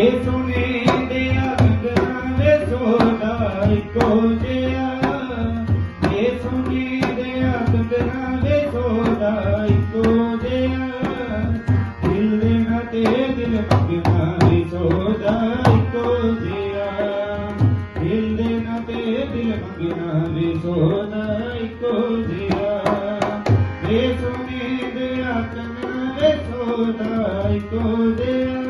ਜੇ ਸੁਨੇ ਦਿਆ ਬਿਨਾਂ ਦੇ ਸੋਨਾ ਇੱਕੋ ਜਿਹਾ। ਜੇ ਸੁਨੇ ਦਿਆ ਬਿਨਾਂ ਦੇ ਸੋਨਾ ਇੱਕੋ ਜਿਹਾ। ਦਿਲ ਦੇ ਨਾ ਤੇ ਦਿਲ ਬਿਨਾਂ ਦੇ ਸੋਨਾ ਇੱਕੋ ਜਿਹਾ। ਦਿਲ ਦੇ ਨਾ ਤੇ ਦਿਲ ਬਿਨਾਂ ਦੇ ਸੋਨਾ ਇੱਕੋ ਜਿਹਾ। ਜੇ ਸੁਨੇ ਦਿਆ ਬਿਨਾਂ ਦੇ ਸੋਨਾ ਇੱਕੋ ਜਿਹਾ।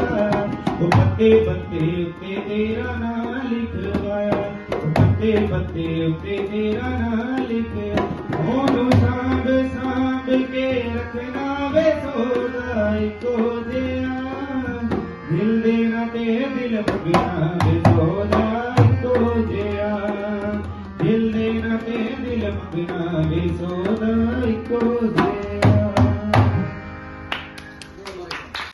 ਪੱਤੇ ਪੱਤੇ ਉੱਤੇ ਤੇਰਾ ਨਾਮ ਲਿਖਵਾਇਆ ਪੱਤੇ ਪੱਤੇ ਉੱਤੇ ਤੇਰਾ ਨਾਮ ਲਿਖਿਆ ਉਹਨੂੰ ਸਾਂਭ ਸਾਂਭ ਕੇ ਰੱਖਣਾ ਵੇ ਸੋਦਾ ਇੱਕੋ ਜਿਹਾ। ਦਿਲ ਦੇ ਨਾ ਤੇ ਦਿਲ ਬਗਿਆ ਵੇ ਸੋਦਾ ਇੱਕੋ ਜਿਹਾ। ਦਿਲ ਦੇ ਨਾ ਤੇ ਦਿਲ ਬਗਿਆ ਵੇ ਸੋਦਾ ਇੱਕੋ ਜਿਹਾ।